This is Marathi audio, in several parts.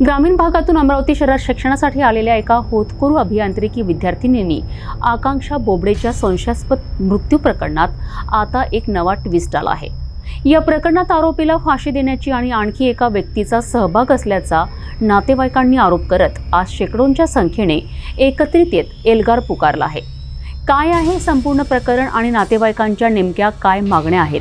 ग्रामीण भागातून अमरावती शहरात शिक्षणासाठी आलेल्या एका होतकरू अभियांत्रिकी विद्यार्थिनींनी आकांक्षा बोबडेच्या संशयास्पद मृत्यू प्रकरणात आता एक नवा ट्विस्ट आला आहे. या प्रकरणात आरोपीला फाशी देण्याची आणि आणखी एका व्यक्तीचा सहभाग असल्याचा नातेवाईकांनी आरोप करत आज शेकडोंच्या संख्येने एकत्रित येत एल्गार पुकारला आहे. काय आहे संपूर्ण प्रकरण आणि नातेवाईकांच्या नेमक्या काय मागण्या आहेत?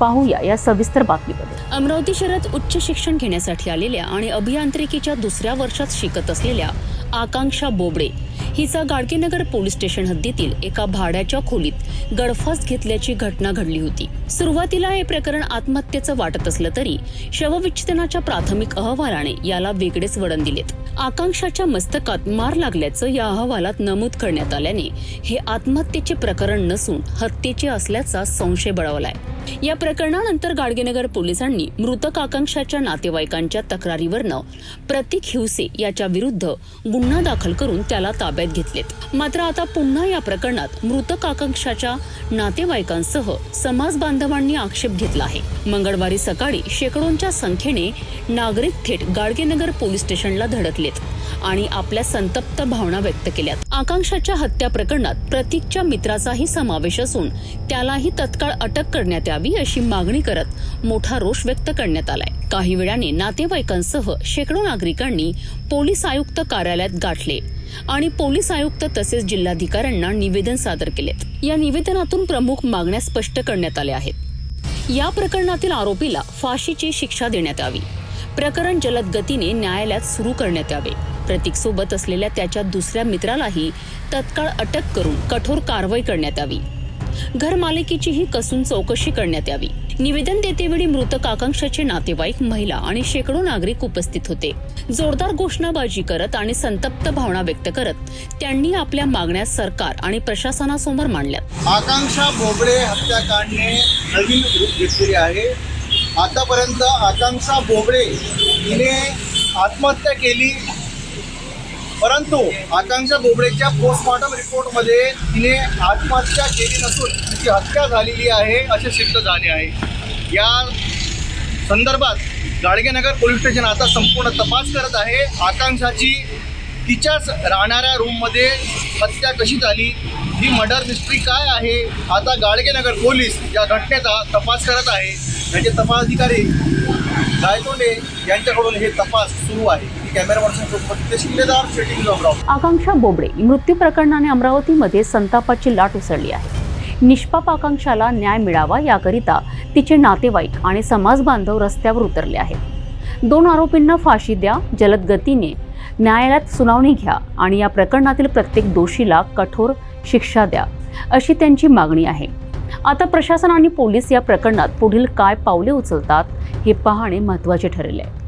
पाहूया या सविस्तर बातमीमध्ये. अमरावती शहरात उच्च शिक्षण घेण्यासाठी आलेल्या आणि अभियांत्रिकीच्या दुसऱ्या वर्षात शिकत असलेल्या आकांक्षा बोबडे हिचा गाडगेनगर पोलीस स्टेशन हद्दीतील एका भाड्याच्या खोलीत गळफास घेतल्याची घटना घडली होती. सुरुवातीला हे प्रकरण आत्महत्येचं वाटत असलं तरी शवविच्छेदनाच्या प्राथमिक अहवालाने याला वेगळेच वळण दिलेत. आकांक्षाच्या मस्तकात मार लागल्याचं या अहवालात नमूद करण्यात आल्याने हे आत्महत्येचे प्रकरण नसून हत्येचे असल्याचा संशय बळवलाय. या प्रकरणानंतर गाडगेनगर पोलिसांनी मृतक आकांक्षाच्या नातेवाईकांच्या तक्रारीवरनं प्रतीक हिवसे याच्या विरुद्ध गुन्हा दाखल करून त्याला ताब्यात घेतलेत. मात्र आता पुन्हा या प्रकरणात मृतक आकांक्षाच्या नातेवाईकांसह समाज बांधवांनी आक्षेप घेतला आहे. मंगळवारी सकाळी शेकडोंच्या संख्येने नागरिक थेट गाडगेनगर पोलीस स्टेशनला धडकलेत आणि आपल्या संतप्त भावना व्यक्त केल्यात. आकांक्षाच्या हत्या प्रकरणात प्रतीकच्या मित्राचाही समावेश असून त्यालाही तत्काळ अटक करण्यात यावी अशी मागणी करत मोठा रोष व्यक्त करण्यात आलाय. काही वेळाने नातेवाईकांसह शेकडो नागरिकांनी पोलीस आयुक्त कार्यालयात गाठले आणि पोलीस आयुक्त तसेच जिल्हाधिकाऱ्यांना निवेदन सादर केलेत. या निवेदनातून प्रमुख मागण्या स्पष्ट करण्यात आल्या आहेत. या प्रकरणातील आरोपीला फाशीची शिक्षा देण्यात यावी. प्रकरण जलद गतीने न्यायालयात सुरू करण्यात यावे. प्रतीक सोबत असलेल्या त्याच्या दुसऱ्या मित्रालाही तत्काळ अटक करून कठोर कारवाई करण्यात यावी. घरमालकीचीही कसून चौकशी करण्यात यावी. निवेदन देतेवेळी मृतक आकांक्षाचे नातेवाईक महिला आणि शेकडो नागरिक उपस्थित होते. जोरदार घोषणाबाजी करत आणि संतप्त भावना व्यक्त करत त्यांनी आपल्या मागण्या सरकार आणि प्रशासनासमोर मांडल्या. आकांक्षा बोबडे हत्याकांडने नवीन रूप घेतलेले आहे. आतापर्यंत आकांक्षा बोबडे हिने आत्महत्या केली. परंतु आकांक्षा बोबडेच्या पोस्टमॉर्टम रिपोर्टमध्ये तिने आत्महत्या केली नसून तिची हत्या झालेली आहे असे सिद्ध झाले आहे. या संदर्भात गाडगेनगर पोलीस स्टेशन आता संपूर्ण तपास करत आहे. आकांक्षाची तिच्याच राहणाऱ्या रूममध्ये हत्या कशी झाली? ही मर्डर मिस्ट्री काय आहे? आता गाडगेनगर पोलीस या घटनेचा तपास करत आहे. याचे तपास अधिकारी गायतोंडे यांच्याकडून हे तपास सुरू आहे. कॅमेरा आकांक्षा बोबडे मृत्यू प्रकरणाने अमरावतीमध्ये संतापाची लाट उसळली आहे. निष्पाप आकांक्षाला न्याय मिळावा याकरिता तिचे नातेवाईक आणि समाज बांधव रस्त्यावर उतरले आहेत. दोन आरोपींना फाशी द्या जलद गतीने न्यायालयात सुनावणी घ्या आणि या प्रकरणातील प्रत्येक दोषीला कठोर शिक्षा द्या अशी त्यांची मागणी आहे. आता प्रशासन आणि पोलीस या प्रकरणात पुढील काय पावले उचलतात हे पाहणे महत्त्वाचे ठरले. आहे